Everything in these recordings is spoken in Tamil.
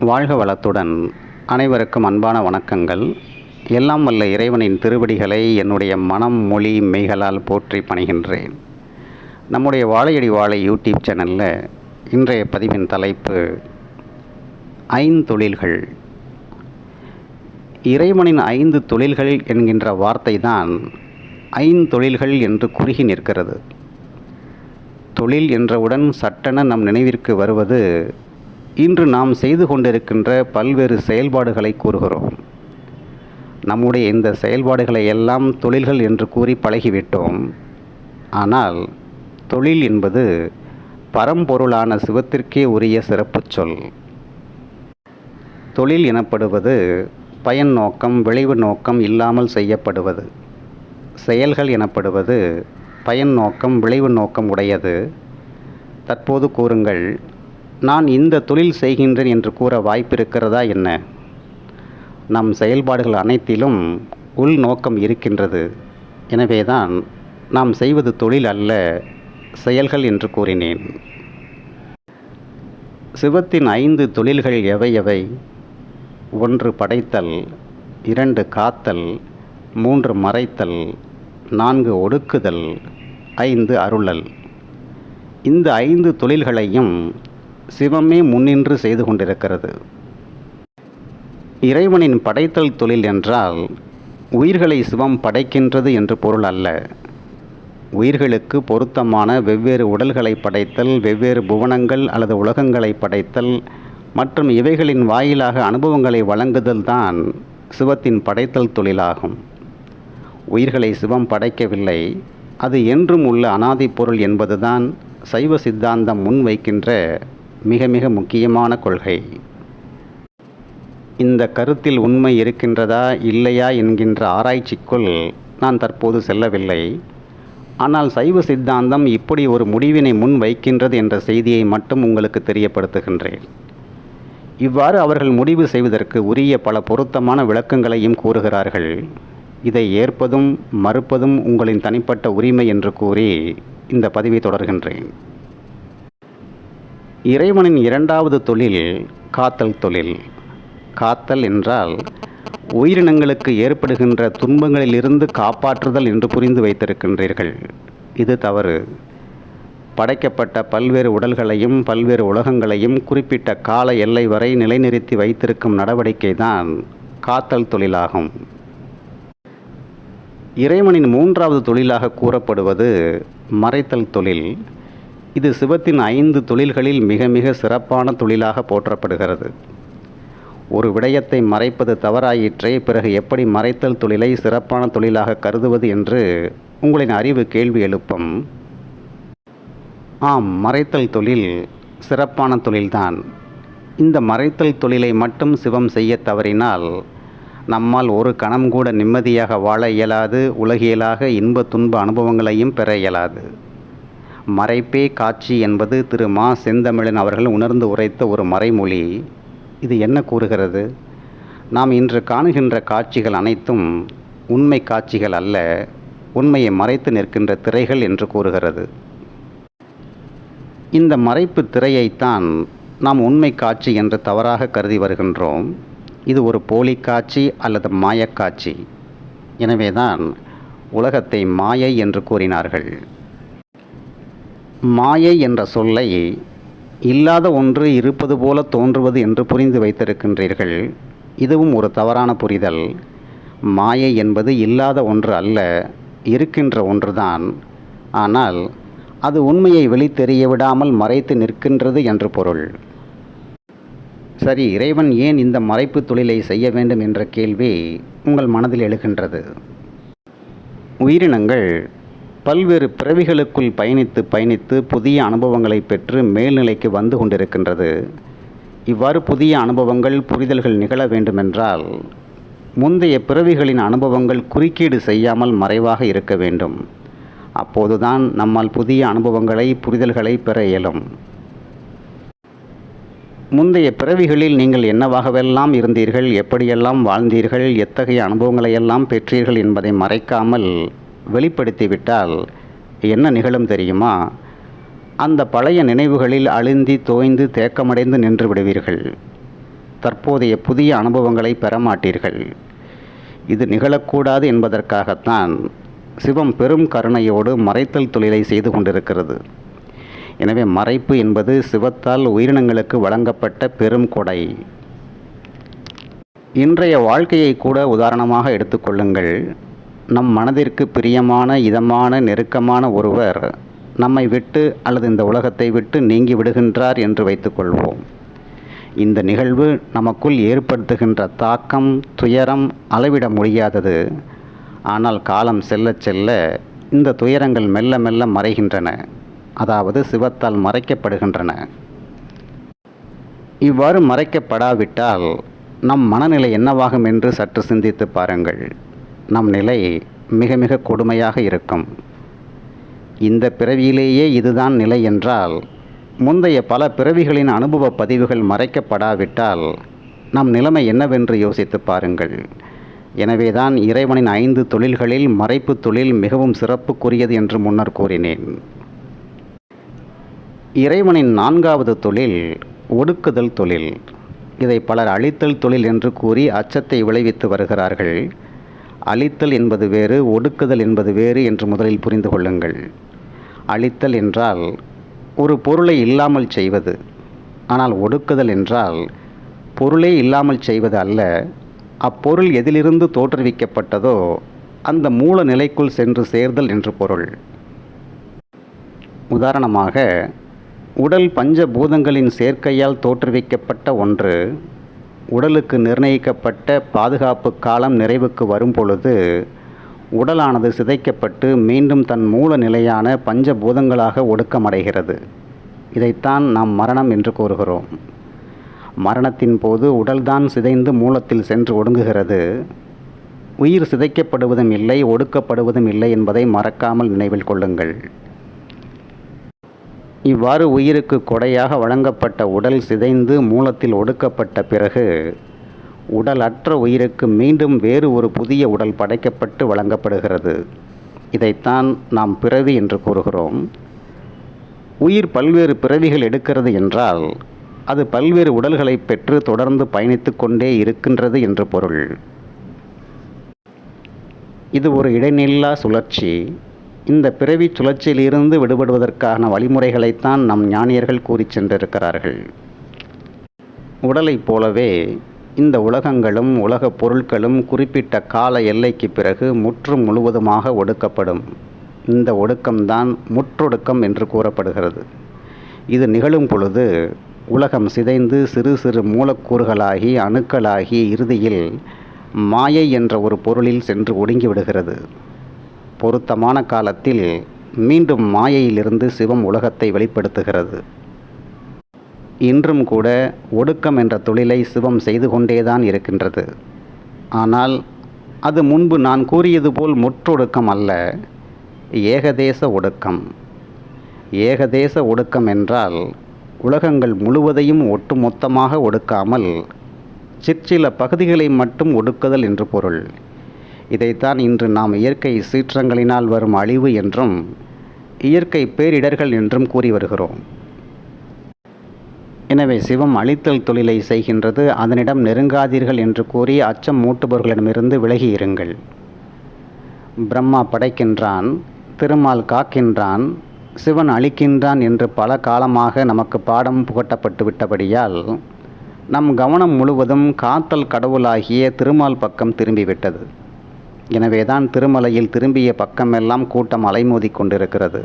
வாழ்க வளத்துடன். அனைவருக்கும் அன்பான வணக்கங்கள். எல்லாம் வல்ல இறைவனின் திருவடிகளை என்னுடைய மனம் மொழி மெய்களால் போற்றி பணிகின்றேன். நம்முடைய வாழையடி வாழை யூடியூப் சேனலில் இன்றைய பதிவின் தலைப்பு ஐந்தொழில்கள் இறைவனின் ஐந்து தொழில்கள் என்கின்ற வார்த்தை தான் ஐந்தொழில்கள் என்று குறுகி நிற்கிறது. தொழில் என்றவுடன் சட்டென நம் நினைவிற்கு வருவது இன்று நாம் செய்து கொண்டிருக்கின்ற பல்வேறு செயல்பாடுகளை கூறுகிறோம். நம்முடைய இந்த செயல்பாடுகளை எல்லாம் தொழில்கள் என்று கூறி பழகிவிட்டோம். ஆனால் தொழில் என்பது பரம்பொருளான சிவத்திற்கே உரிய சிறப்புச் சொல். தொழில் எனப்படுவது பயன் நோக்கம் விளைவு நோக்கம் இல்லாமல் செய்யப்படுவது. செயல்கள் எனப்படுவது பயன் நோக்கம் விளைவு நோக்கம் உடையது. தற்போது கூறுங்கள் நான் இந்த தொழில் செய்கின்றேன் என்று கூற வாய்ப்பிருக்கிறதா என்ன? நம் செயல்பாடுகள் அனைத்திலும் உள் நோக்கம் இருக்கின்றது. எனவேதான் நாம் செய்வது தொழில் அல்ல செயல்கள் என்று கூறினேன். சிவத்தின் ஐந்து தொழில்கள் எவை எவை? ஒன்று படைத்தல் இரண்டு காத்தல் மூன்று மறைத்தல் நான்கு ஒடுக்குதல் ஐந்து அருளல். இந்த ஐந்து தொழில்களையும் சிவமே முன்னின்று செய்து கொண்டிருக்கிறது. இறைவனின் படைத்தல் தொழில் என்றால் உயிர்களை சிவம் படைக்கின்றது என்று பொருள் அல்ல. உயிர்களுக்கு பொருத்தமான வெவ்வேறு உடல்களை படைத்தல் வெவ்வேறு புவனங்கள் அல்லது உலகங்களை படைத்தல் மற்றும் இவைகளின் வாயிலாக அனுபவங்களை வழங்குதல் தான் சிவத்தின் படைத்தல் தொழிலாகும். உயிர்களை சிவம் படைக்கவில்லை. அது என்றும் உள்ள அனாதி பொருள் என்பதுதான் சைவ சித்தாந்தம் முன்வைக்கின்ற மிக மிக முக்கியமான கொள்கை. இந்த கருத்தில் உண்மை இருக்கின்றதா இல்லையா என்கின்ற ஆராய்ச்சிக்குள் நான் தற்போது செல்லவில்லை. ஆனால் சைவ சித்தாந்தம் இப்படி ஒரு முடிவினை முன் வைக்கின்றது என்ற செய்தியை மட்டும் உங்களுக்கு தெரியப்படுத்துகின்றேன். இவ்வாறு அவர்கள் முடிவு செய்வதற்கு உரிய பல பொருத்தமான விளக்கங்களையும் கூறுகிறார்கள். இதை ஏற்பதும் மறுப்பதும் உங்களின் தனிப்பட்ட உரிமை என்று கூறி இந்த பதிவை தொடர்கின்றேன். இறைவனின் இரண்டாவது தொழில் காத்தல் தொழில். காத்தல் என்றால் உயிரினங்களுக்கு ஏற்படுகின்ற துன்பங்களிலிருந்து காப்பாற்றுதல் என்று புரிந்து வைத்திருக்கின்றீர்கள். இது தவறு. படைக்கப்பட்ட பல்வேறு உடல்களையும் பல்வேறு உலகங்களையும் குறிப்பிட்ட கால எல்லை வரை நிலைநிறுத்தி வைத்திருக்கும் நடவடிக்கை தான் காத்தல் தொழிலாகும். இறைவனின் மூன்றாவது தொழிலாக கூறப்படுவது மறைத்தல் தொழில். இது சிவத்தின் ஐந்து தொழில்களில் மிக மிக சிறப்பான தொழிலாக போற்றப்படுகிறது. ஒரு விடயத்தை மறைப்பது தவறாயிற்றே பிறகு எப்படி மறைத்தல் தொழிலை சிறப்பான தொழிலாக கருதுவது என்று உங்களின் அறிவு கேள்வி எழுப்பும். ஆம் மறைத்தல் தொழில் சிறப்பான தொழில்தான். இந்த மறைத்தல் தொழிலை மட்டும் சிவம் செய்ய தவறினால் நம்மால் ஒரு கணம் கூட நிம்மதியாக வாழ இயலாது உலகியலாக இன்ப துன்ப அனுபவங்களையும் பெற இயலாது. மறைப்பே காட்சி என்பது திரு மா. செந்தமிழன் அவர்கள் உணர்ந்து உரைத்த ஒரு மறைமொழி. இது என்ன கூறுகிறது? நாம் இன்று காணுகின்ற காட்சிகள் அனைத்தும் உண்மை காட்சிகள் அல்ல உண்மையை மறைத்து நிற்கின்ற திரைகள் என்று கூறுகிறது. இந்த மறைப்பு திரையைத்தான் நாம் உண்மை காட்சி என்று தவறாக கருதி வருகின்றோம். இது ஒரு போலி காட்சி அல்லது மாயக்காட்சி எனவேதான் உலகத்தை மாயை என்று கூறினார்கள். மாயை என்ற சொல்லை இல்லாத ஒன்று இருப்பது போல தோன்றுவது என்று புரிந்து வைத்திருக்கின்றீர்கள். இதுவும் ஒரு தவறான புரிதல். மாயை என்பது இல்லாத ஒன்று அல்ல இருக்கின்ற ஒன்றுதான். ஆனால் அது உண்மையை வெளித்தெரிய விடாமல் மறைத்து நிற்கின்றது என்று பொருள். சரி இறைவன் ஏன் இந்த மறைப்பு தொழிலை செய்ய வேண்டும் என்ற கேள்வி உங்கள் மனதில் எழுகின்றது. உயிரினங்கள் பல்வேறு பிறவிகளுக்குள் பயணித்து பயணித்து புதிய அனுபவங்களை பெற்று மேல்நிலைக்கு வந்து கொண்டிருக்கின்றது. இவ்வாறு புதிய அனுபவங்கள் புரிதல்கள் நிகழ வேண்டுமென்றால் முந்தைய பிறவிகளின் அனுபவங்கள் குறுக்கீடு செய்யாமல் மறைவாக இருக்க வேண்டும். அப்போதுதான் நம்மால் புதிய அனுபவங்களை புரிதல்களை பெற இயலும். முந்தைய பிறவிகளில் நீங்கள் என்னவாகவெல்லாம் இருந்தீர்கள் எப்படியெல்லாம் வாழ்ந்தீர்கள் எத்தகைய அனுபவங்களையெல்லாம் பெற்றீர்கள் என்பதை மறைக்காமல் வெளிப்படுத்திவிட்டால் என்ன நிகழும் தெரியுமா? அந்த பழைய நினைவுகளில் அழுந்தி தோய்ந்து தேக்கமடைந்து நின்று விடுவீர்கள். தற்போதைய புதிய அனுபவங்களை பெற மாட்டீர்கள். இது நிகழக்கூடாது என்பதற்காகத்தான் சிவம் பெரும் கருணையோடு மறைத்தல் தொழிலை செய்து கொண்டிருக்கிறது. எனவே மறைப்பு என்பது சிவத்தால் உயிரினங்களுக்கு வழங்கப்பட்ட பெரும் கொடை. இன்றைய வாழ்க்கையை கூட உதாரணமாக எடுத்துக்கொள்ளுங்கள் நம் மனதிற்கு பிரியமான இதமான நெருக்கமான ஒருவர் நம்மை விட்டு அல்லது இந்த உலகத்தை விட்டு நீங்கி விடுகின்றார் என்று வைத்துக்கொள்வோம் இந்த நிகழ்வு நமக்குள் ஏற்படுத்துகின்ற தாக்கம் துயரம் அளவிட முடியாதது. ஆனால் காலம் செல்ல செல்ல இந்த துயரங்கள் மெல்ல மெல்ல மறைகின்றன. அதாவது சிவத்தால் மறைக்கப்படுகின்றன. இவ்வாறு மறைக்கப்படாவிட்டால் நம் மனநிலை என்னவாகும் என்று சற்று சிந்தித்து பாருங்கள். நம் நிலை மிக மிக கொடுமையாக இருக்கும். இந்த பிறவியிலேயே இதுதான் நிலை என்றால் முந்தைய பல பிறவிகளின் அனுபவ பதிவுகள் மறைக்கப்படாவிட்டால் நம் நிலைமை என்னவென்று யோசித்து பாருங்கள். எனவேதான் இறைவனின் ஐந்து தொழில்களில் மறைப்பு தொழில் மிகவும் சிறப்புக்குரியது என்று முன்னர் கூறினேன். இறைவனின் நான்காவது தொழில் ஒடுக்குதல் தொழில். இதை பலர் அழித்தல் தொழில் என்று கூறி அச்சத்தை விளைவித்து வருகிறார்கள். அழித்தல் என்பது வேறு ஒடுக்குதல் என்பது வேறு என்று முதலில் புரிந்து கொள்ளுங்கள். அழித்தல் என்றால் ஒரு பொருளை இல்லாமல் செய்வது. ஆனால் ஒடுக்குதல் என்றால் பொருளே இல்லாமல் செய்வது அல்ல அப்பொருள் எதிலிருந்து தோற்றுவிக்கப்பட்டதோ அந்த மூல நிலைக்குள் சென்று சேர்தல் என்று பொருள். உதாரணமாக உடல் பஞ்ச பூதங்களின் சேர்க்கையால் தோற்றுவிக்கப்பட்ட ஒன்று உடலுக்கு நிர்ணயிக்கப்பட்ட பாதுகாப்பு காலம் நிறைவுக்கு வரும் பொழுது உடலானது சிதைக்கப்பட்டு மீண்டும் தன் மூல நிலையான பஞ்சபூதங்களாக ஒடுக்கமடைகிறது. இதைத்தான் நாம் மரணம் என்று கூறுகிறோம். மரணத்தின் போது உடல்தான் சிதைந்து மூலத்தில் சென்று ஒடுங்குகிறது. உயிர் சிதைக்கப்படுவதும் இல்லை ஒடுக்கப்படுவதும் இல்லை என்பதை மறக்காமல் நினைவில் கொள்ளுங்கள். இவ்வாறு உயிருக்கு கொடையாக வழங்கப்பட்ட உடல் சிதைந்து மூலத்தில் ஒடுக்கப்பட்ட பிறகு உடலற்ற உயிருக்கு மீண்டும் வேறு ஒரு புதிய உடல் படைக்கப்பட்டு வழங்கப்படுகிறது. இதைத்தான் நாம் பிறவி என்று கூறுகிறோம். உயிர் பல்வேறு பிறவிகள் எடுக்கிறது என்றால் அது பல்வேறு உடல்களை பெற்று தொடர்ந்து பயணித்து கொண்டே இருக்கின்றது என்று பொருள். இது ஒரு இடைநில்லா சுழற்சி. இந்த பிறவி சுழற்சியிலிருந்து விடுபடுவதற்கான வழிமுறைகளைத்தான் நம் ஞானியர்கள் கூறி சென்றிருக்கிறார்கள். உடலைப் போலவே இந்த உலகங்களும் உலகப் பொருட்களும் குறிப்பிட்ட கால எல்லைக்கு பிறகு முற்றும் முழுவதுமாக ஒடுக்கப்படும். இந்த ஒடுக்கம்தான் முற்றொடுக்கம் என்று கூறப்படுகிறது. இது நிகழும் பொழுது உலகம் சிதைந்து சிறு சிறு மூலக்கூறுகளாகி அணுக்களாகி இறுதியில் மாயை என்ற ஒரு பொருளில் சென்று ஒடுங்கி விடுகிறது பொருத்தமான காலத்தில் மீண்டும் மாயையிலிருந்து சிவம் உலகத்தை வெளிப்படுத்துகிறது. இன்றும் கூட ஒடுக்கம் என்ற தொழிலை சிவம் செய்து கொண்டேதான் இருக்கின்றது. ஆனால் அது முன்பு நான் கூறியது போல் முற்றொடுக்கம் அல்ல ஏகதேச ஒடுக்கம். ஏகதேச ஒடுக்கம் என்றால் உலகங்கள் முழுவதையும் ஒட்டுமொத்தமாக ஒடுக்காமல் சிற்சில பகுதிகளை மட்டும் ஒடுக்குதல் என்று பொருள். இதைத்தான் இன்று நாம் இயற்கை சீற்றங்களினால் வரும் அழிவு என்றும் இயற்கை பேரிடர்கள் என்றும் கூறி வருகிறோம். எனவே சிவம் அழித்தல் தொழிலை செய்கின்றது அதனிடம் நெருங்காதீர்கள் என்று கூறி அச்சம் மூட்டுபவர்களிடமிருந்து விலகியிருங்கள். பிரம்மா படைக்கின்றான் திருமால் காக்கின்றான் சிவன் அழிக்கின்றான் என்று பல காலமாக நமக்கு பாடம் புகட்டப்பட்டு விட்டபடியால் நம் கவனம் முழுவதும் காத்தல் கடவுளாகிய திருமால் பக்கம் திரும்பிவிட்டது. எனவேதான் திருமலையில் திரும்பிய பக்கமெல்லாம் கூட்டம் அலைமோதி கொண்டிருக்கிறது.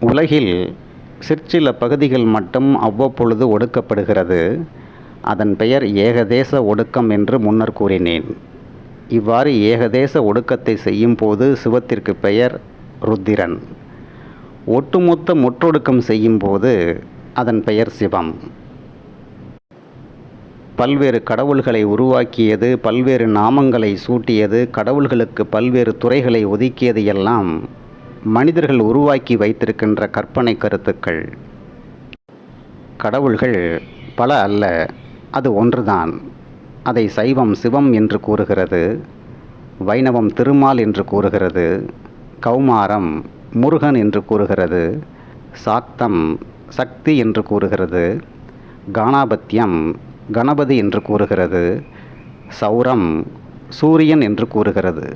உலகில் சிற்சில பகுதிகள் மட்டும் அவ்வப்பொழுது ஒடுக்கப்படுகிறது. அதன் பெயர் ஏகதேச ஒடுக்கம் என்று முன்னர் கூறினேன். இவ்வாறு ஏகதேச ஒடுக்கத்தை செய்யும் போது சிவத்திற்கு பெயர் ருத்திரன். ஒட்டுமொத்த முற்றொடுக்கம் செய்யும் போது அதன் பெயர் சிவம். பல்வேறு கடவுள்களை உருவாக்கியது பல்வேறு நாமங்களை சூட்டியது கடவுள்களுக்கு பல்வேறு துறைகளை ஒதுக்கியது எல்லாம் மனிதர்கள் உருவாக்கி வைத்திருக்கின்ற கற்பனை கருத்துக்கள். கடவுள்கள் பல அல்ல அது ஒன்றுதான். அதை சைவம் சிவம் என்று கூறுகிறது வைணவம் திருமால் என்று கூறுகிறது கௌமாரம் முருகன் என்று கூறுகிறது சாக்தம் சக்தி என்று கூறுகிறது கானாபத்தியம் கணபதி என்று கூறுகிறது சௌரம் சூரியன் என்று கூறுகிறது.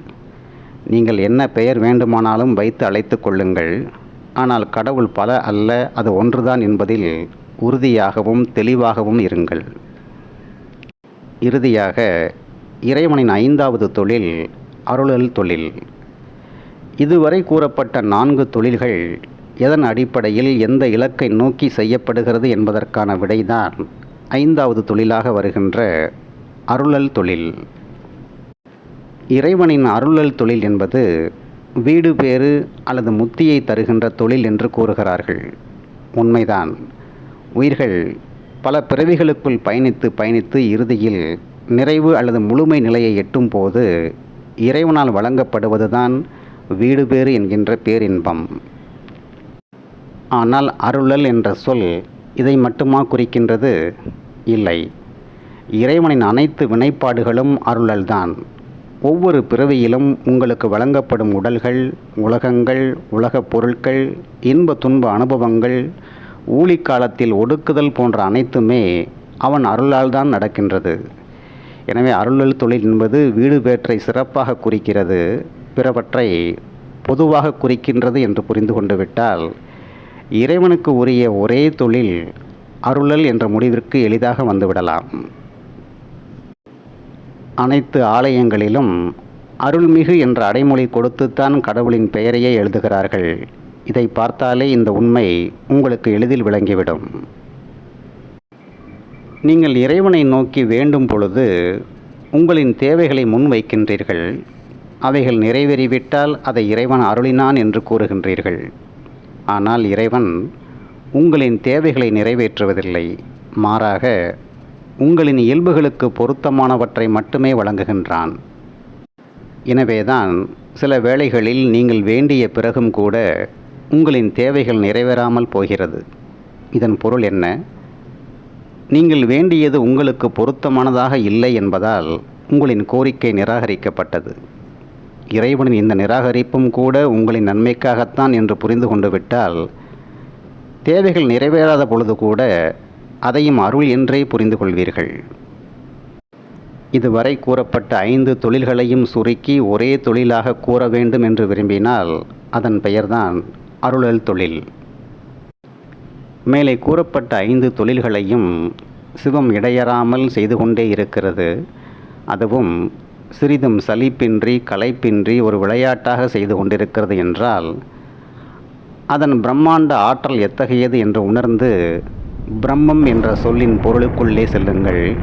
நீங்கள் என்ன பெயர் வேண்டுமானாலும் வைத்து அழைத்து கொள்ளுங்கள். ஆனால் கடவுள் பல அல்ல அது ஒன்றுதான் என்பதில் உறுதியாகவும் தெளிவாகவும் இருங்கள். இறுதியாக இறைவனின் ஐந்தாவது தொழில் அருளல் தொழில். இதுவரை கூறப்பட்ட நான்கு தொழில்கள் எதன் அடிப்படையில் எந்த இலக்கை நோக்கி செய்யப்படுகிறது என்பதற்கான விடைதான் ஐந்தாவது தொழிலாக வருகின்ற அருளல் தொழில். இறைவனின் அருளல் தொழில் என்பது வீடு பேறு அல்லது முத்தியை தருகின்ற தொழில் என்று கூறுகிறார்கள். உண்மைதான். உயிர்கள் பல பிறவிகளுக்குள் பயணித்து பயணித்து இறுதியில் நிறைவு அல்லது முழுமை நிலையை எட்டும் போது இறைவனால் வழங்கப்படுவதுதான் வீடு பேறு என்கின்ற பேரின்பம். ஆனால் அருளல் என்ற சொல் இதை மட்டுமா குறிக்கின்றது? இல்லை. இறைவனின் அனைத்து வினைப்பாடுகளும் அருளல்தான். ஒவ்வொரு பிறவியிலும் உங்களுக்கு வழங்கப்படும் உடல்கள் உலகங்கள் உலகப் பொருட்கள் இன்ப துன்ப அனுபவங்கள் ஊழிக்காலத்தில் ஒடுக்குதல் போன்ற அனைத்துமே அவன் அருளால் தான் நடக்கின்றது. எனவே அருளல் தொழில் என்பது வீடு பேற்றை சிறப்பாக குறிக்கிறது. பிறவற்றை பொதுவாக குறிக்கின்றது என்று புரிந்து கொண்டு விட்டால் இறைவனுக்கு உரிய ஒரே தொழில் அருளல் என்ற முடிவிற்கு எளிதாக வந்துவிடலாம். அனைத்து ஆலயங்களிலும் அருள்மிகு என்ற அடைமொழி கொடுத்துத்தான் கடவுளின் பெயரையே எழுதுகிறார்கள். இதை பார்த்தாலே இந்த உண்மை உங்களுக்கு எளிதில் விளங்கிவிடும். நீங்கள் இறைவனை நோக்கி வேண்டும் பொழுது உங்களின் தேவைகளை முன்வைக்கின்றீர்கள். அவைகள் நிறைவேறிவிட்டால் அதை இறைவன் அருளினான் என்று கூறுகின்றீர்கள். ஆனால் இறைவன் உங்களின் தேவைகளை நிறைவேற்றுவதில்லை. மாறாக உங்களின் இயல்புகளுக்கு பொருத்தமானவற்றை மட்டுமே வழங்குகின்றான். எனவேதான் சில வேளைகளில் நீங்கள் வேண்டிய பிறகும் கூட உங்களின் தேவைகள் நிறைவேறாமல் போகிறது. இதன் பொருள் என்ன? நீங்கள் வேண்டியது உங்களுக்கு பொருத்தமானதாக இல்லை என்பதால் உங்களின் கோரிக்கை நிராகரிக்கப்பட்டது. இறைவனின் இந்த நிராகரிப்பும் கூட உங்களின் நன்மைக்காகத்தான் என்று புரிந்து கொண்டு விட்டால் தேவைகள் நிறைவேறாத பொழுது கூட அதையும் அருள் என்றே புரிந்து கொள்வீர்கள். இதுவரை கூறப்பட்ட ஐந்து தொழில்களையும் சுருக்கி ஒரே தொழிலாக கூற வேண்டும் என்று விரும்பினால் அதன் பெயர்தான் அருளல் தொழில். மேலே கூறப்பட்ட ஐந்து தொழில்களையும் சிவம் இடையறாமல் செய்து கொண்டே இருக்கிறது. அதுவும் சிறிதும் சலிப்பின்றி களைப்பின்றி ஒரு விளையாட்டாக செய்து கொண்டிருக்கிறது என்றால் அதன் பிரம்மாண்ட ஆற்றல் எத்தகையது என்று உணர்ந்து பிரம்மம் என்ற சொல்லின் பொருளுக்குள்ளே செல்லுங்கள்.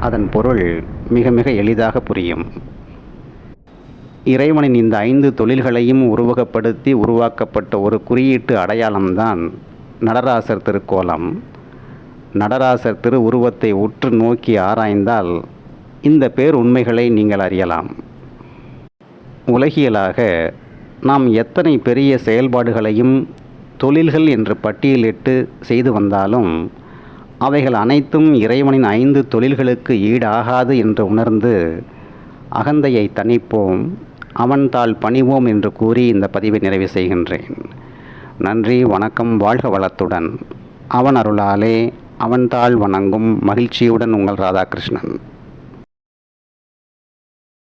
அதன் பொருள் மிக மிக எளிதாக புரியும். இறைவனின் இந்த ஐந்து தொழில்களையும் உருவகப்படுத்தி உருவாக்கப்பட்ட ஒரு குறியீட்டு அடையாளம்தான் நடராசர் திருக்கோலம். நடராசர் திரு உருவத்தை உற்று நோக்கி ஆராய்ந்தால் இந்த பேர் உண்மைகளை நீங்கள் அறியலாம். உலகியலாக நாம் எத்தனை பெரிய செயல்பாடுகளையும் தொழில்கள் என்று பட்டியலிட்டு செய்து வந்தாலும் அவைகள் அனைத்தும் இறைவனின் ஐந்து தொழில்களுக்கு ஈடாகாது என்று உணர்ந்து அகந்தையை தணிப்போம் அவன்தாள் பணிவோம் என்று கூறி இந்த பதிவை நிறைவு செய்கின்றேன். நன்றி வணக்கம் வாழ்க வளத்துடன். அவன் அருளாலே அவன்தாள் வணங்கும் மகிழ்ச்சியுடன் உங்கள் ராதாகிருஷ்ணன்.